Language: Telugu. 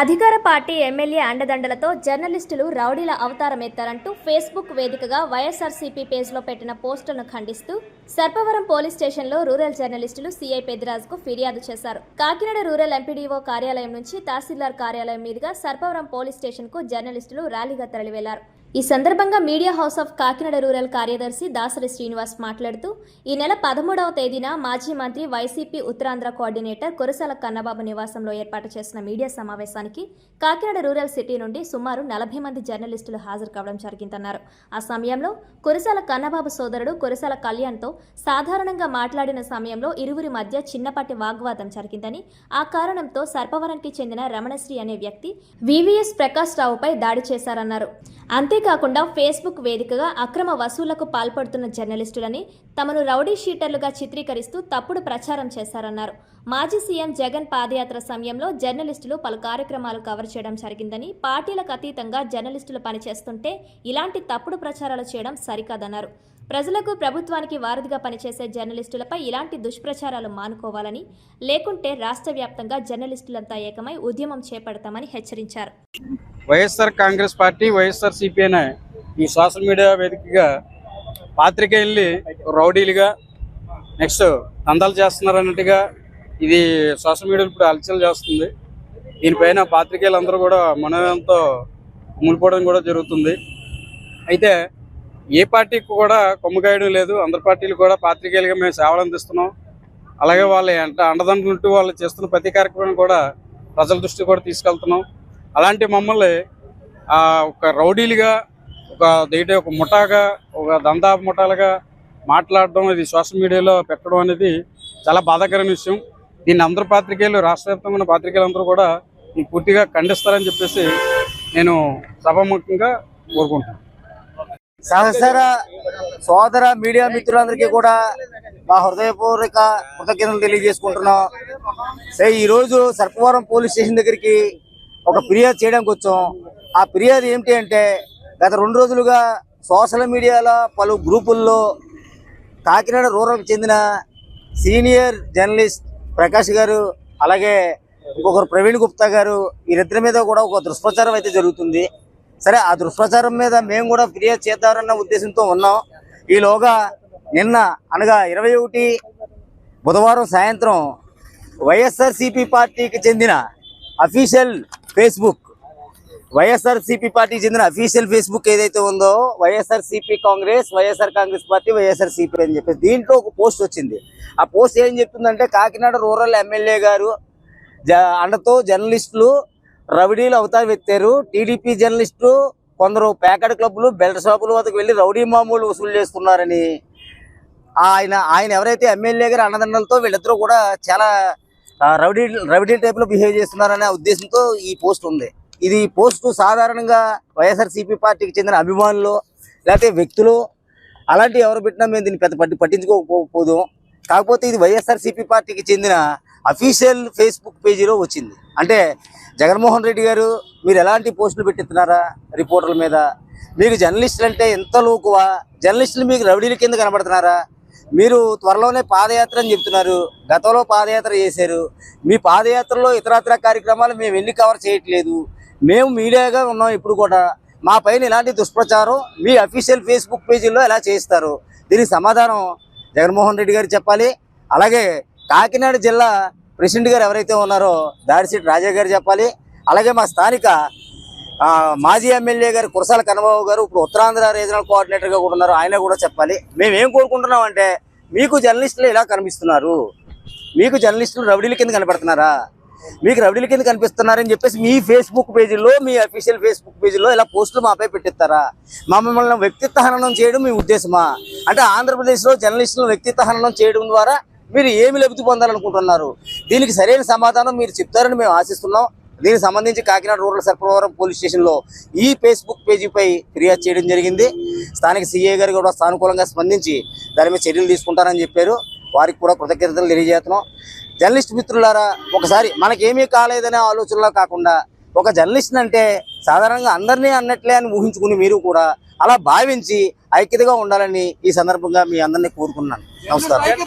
అధికార పార్టీ ఎమ్మెల్యే అండదండలతో జర్నలిస్టులు రౌడీల అవతారం ఎత్తారంటూ ఫేస్బుక్ వేదికగా వైఎస్ఆర్సీపీ పేజ్లో పెట్టిన పోస్టులను ఖండిస్తూ సర్పవరం పోలీస్ స్టేషన్లో రూరల్ జర్నలిస్టులు సీఐ పెద్దిరాజుకు ఫిర్యాదు చేశారు. కాకినాడ రూరల్ ఎంపీడీఓ కార్యాలయం నుంచి తహసీల్దార్ కార్యాలయం మీదుగా సర్పవరం పోలీస్ స్టేషన్కు జర్నలిస్టులు ర్యాలీగా తరలివెళ్ళారు. ఈ సందర్భంగా media house of Kakinada rural కార్యదర్శి దాసరి శ్రీనివాస్ మాట్లాడుతూ ఈ నెల పదమూడవ తేదీన మాజీ మంత్రి వైసీపీ ఉత్తరాంధ్ర కోఆర్డినేటర్ కురసాల కన్నబాబు నివాసంలో ఏర్పాటు చేసిన మీడియా సమావేశానికి కాకినాడ రూరల్ సిటీ నుండి సుమారు నలభై మంది జర్నలిస్టులు హాజరు కావడం జరిగిందన్నారు. ఆ సమయంలో కురసాల కన్నబాబు సోదరుడు కురసాల కళ్యాణ్తో సాధారణంగా మాట్లాడిన సమయంలో ఇరువురి మధ్య చిన్నపాటి వాగ్వాదం జరిగిందని ఆ కారణంతో సర్పవరానికి చెందిన రమణశ్రీ అనే వ్యక్తి వివిఎస్ ప్రకాష్ రావుపై దాడి చేశారన్నారు. అంతే అంతేకాకుండా ఫేస్బుక్ వేదికగా అక్రమ వసూళ్ళకు పాల్పడుతున్న జర్నలిస్టులని తమను రౌడీ షీటర్లుగా చిత్రీకరిస్తూ తప్పుడు ప్రచారం చేశారన్నారు. మాజీ సీఎం జగన్ పాదయాత్ర సమయంలో జర్నలిస్టులు పలు కార్యక్రమాలు కవర్ చేయడం జరిగిందని పార్టీలకు అతీతంగా జర్నలిస్టులు పనిచేస్తుంటే ఇలాంటి తప్పుడు ప్రచారాలు చేయడం సరికాదన్నారు. ప్రజలకు ప్రభుత్వానికి వారధిగా పనిచేసే జర్నలిస్టులపై ఇలాంటి దుష్ప్రచారాలు మానుకోవాలని లేకుంటే రాష్ట్ర వ్యాప్తంగా జర్నలిస్టులంతా ఏకమై ఉద్యమం చేపడతామని హెచ్చరించారు. వైఎస్ఆర్ కాంగ్రెస్ పార్టీ వైఎస్ఆర్ సిపిఐనే ఈ సోషల్ మీడియా వేదికగా పాత్రికేయుల్ని రౌడీలుగా నెక్స్ట్ దందాలు చేస్తున్నారు అన్నట్టుగా ఇది సోషల్ మీడియాలో ఇప్పుడు అలచలు చేస్తుంది. దీనిపైన పాత్రికేయులందరూ కూడా మనోవేదంతో మునిపోవడం కూడా జరుగుతుంది. అయితే ఏ పార్టీకి కూడా కొమ్మగాయడం లేదు అందరి పార్టీలు కూడా పాత్రికేయులుగా మేము సేవలు అందిస్తున్నాం. అలాగే వాళ్ళ అంట అండదండలుంటూ వాళ్ళు చేస్తున్న ప్రతి కార్యక్రమం కూడా ప్రజల దృష్టి కూడా తీసుకెళ్తున్నాం. అలాంటి మమ్మల్ని ఒక రౌడీలుగా ఒక దేటి ఒక ముఠాగా ఒక దందా ముఠాలుగా మాట్లాడడం ఇది సోషల్ మీడియాలో పెట్టడం అనేది చాలా బాధాకరమైన విషయం. దీన్ని అందరు పాత్రికేయులు రాష్ట్ర వ్యాప్తంగా ఉన్న అందరూ కూడా పూర్తిగా ఖండిస్తారని చెప్పేసి నేను సభాముఖంగా కోరుకుంటున్నాను. సహసర సోదర మీడియా మిత్రులందరికీ కూడా మా హృదయపూర్వక కృతజ్ఞతలు తెలియజేసుకుంటున్నాం. సరే ఈ రోజు సర్పవరం పోలీస్ స్టేషన్ దగ్గరికి ఒక ఫిర్యాదు చేయడానికి వచ్చాం. ఆ ఫిర్యాదు ఏమిటి అంటే గత రెండు రోజులుగా సోషల్ మీడియాలో పలు గ్రూపుల్లో కాకినాడ రూరల్కి చెందిన సీనియర్ జర్నలిస్ట్ ప్రకాష్ గారు అలాగే ఇంకొకరు ప్రవీణ్ గుప్తా గారు వీరిద్దరి మీద కూడా ఒక దుష్ప్రచారం అయితే జరుగుతుంది. సరే ఆ దుష్ప్రచారం మీద మేము కూడా ఫిర్యాదు చేద్దామన్న ఉద్దేశంతో ఉన్నాం. ఈలోగా నిన్న అనగా ఇరవై ఒకటి బుధవారం సాయంత్రం వైఎస్ఆర్సిపి పార్టీకి చెందిన అఫీషియల్ ఫేస్బుక్ వైఎస్ఆర్సిపి పార్టీకి చెందిన అఫీషియల్ ఫేస్బుక్ ఏదైతే ఉందో వైఎస్ఆర్సిపి కాంగ్రెస్ వైఎస్ఆర్ కాంగ్రెస్ పార్టీ వైఎస్ఆర్సిపి అని చెప్పి దీంట్లో ఒక పోస్ట్ వచ్చింది. ఆ పోస్ట్ ఏం చెప్తుందంటే కాకినాడ రూరల్ ఎమ్మెల్యే గారు జ అండతో జర్నలిస్టులు రౌడీలు అవతారం ఎత్తారు టీడీపీ జర్నలిస్టు కొందరు ప్యాకెట్ క్లబ్లు బెల్ట్ షాపుల వద్దకు వెళ్ళి రౌడీ మామూలు వసూలు చేస్తున్నారని ఆయన ఆయన ఎవరైతే ఎమ్మెల్యే గారు అన్నదండలతో వీళ్ళిద్దరూ కూడా చాలా రౌడీ రౌడీ టైప్లో బిహేవ్ చేస్తున్నారనే ఉద్దేశంతో ఈ పోస్ట్ ఉంది. ఇది పోస్ట్ సాధారణంగా వైఎస్ఆర్సీపీ పార్టీకి చెందిన అభిమానులు లేకపోతే వ్యక్తులు అలాంటి ఎవరు పెట్టినా మేము దీన్ని పెద్ద పట్టి పట్టించుకోకపోదు. కాకపోతే ఇది వైఎస్ఆర్సీపీ పార్టీకి చెందిన అఫీషియల్ ఫేస్బుక్ పేజీలో వచ్చింది. అంటే జగన్మోహన్ రెడ్డి గారు మీరు ఎలాంటి పోస్టులు పెట్టిస్తున్నారా రిపోర్టర్ల మీద? మీకు జర్నలిస్టులు అంటే ఎంత లోకువా? జర్నలిస్టులు మీకు రౌడీల కింద కనబడుతున్నారా? మీరు త్వరలోనే పాదయాత్ర అని చెప్తున్నారు. గతంలో పాదయాత్ర చేశారు. మీ పాదయాత్రలో ఇతరత్ర కార్యక్రమాలు మేము ఎన్ని కవర్ చేయట్లేదు. మేము మీడియాగా ఉన్నాం ఇప్పుడు కూడా. మా పైన ఇలాంటి దుష్ప్రచారం మీ అఫీషియల్ ఫేస్బుక్ పేజీల్లో ఎలా చేస్తారు? దీనికి సమాధానం జగన్మోహన్ రెడ్డి గారు చెప్పాలి. అలాగే కాకినాడ జిల్లా ప్రెసిడెంట్ గారు ఎవరైతే ఉన్నారో దాడిశెట్టి రాజా గారు చెప్పాలి. అలాగే మా స్థానిక మాజీ ఎమ్మెల్యే గారు కురసాల కన్నబాబు గారు ఇప్పుడు ఉత్తరాంధ్ర రీజనల్ కోఆర్డినేటర్గా కూడా ఉన్నారు. ఆయన కూడా చెప్పాలి. మేము ఏం కోరుకుంటున్నాం అంటే మీకు జర్నలిస్టులు ఇలా కనిపిస్తున్నారు. మీకు జర్నలిస్టులు రౌడీల కింద కనపడుతున్నారా? మీకు రౌడీల కింద కనిపిస్తున్నారని చెప్పేసి మీ ఫేస్బుక్ పేజీలో మీ అఫీషియల్ ఫేస్బుక్ పేజీలో ఇలా పోస్టులు మాపై పెట్టిస్తారా? మా మమ్మల్ని వ్యక్తిత్వ హననం చేయడం మీ ఉద్దేశమా? అంటే ఆంధ్రప్రదేశ్లో జర్నలిస్టులను వ్యక్తిత్వ హననం చేయడం ద్వారా మీరు ఏమి లబ్ధి పొందాలనుకుంటున్నారు? దీనికి సరైన సమాధానం మీరు చెప్తారని మేము ఆశిస్తున్నాం. దీనికి సంబంధించి కాకినాడ రూరల్ సర్పవరం పోలీస్ స్టేషన్లో ఈ ఫేస్బుక్ పేజీపై ఫిర్యాదు చేయడం జరిగింది. స్థానిక సీఏ గారు కూడా సానుకూలంగా స్పందించి దాని మీద చర్యలు తీసుకుంటారని చెప్పారు. వారికి కూడా కృతజ్ఞతలు తెలియజేస్తున్నాం. జర్నలిస్ట్ మిత్రులారా ఒకసారి మనకేమీ కాలేదనే ఆలోచనలో కాకుండా ఒక జర్నలిస్ట్ అంటే సాధారణంగా అందరినీ అన్నట్లే అని ఊహించుకుని మీరు కూడా అలా భావించి ఐక్యతగా ఉండాలని ఈ సందర్భంగా మీ అందరినీ కోరుకున్నాను నమస్కారం.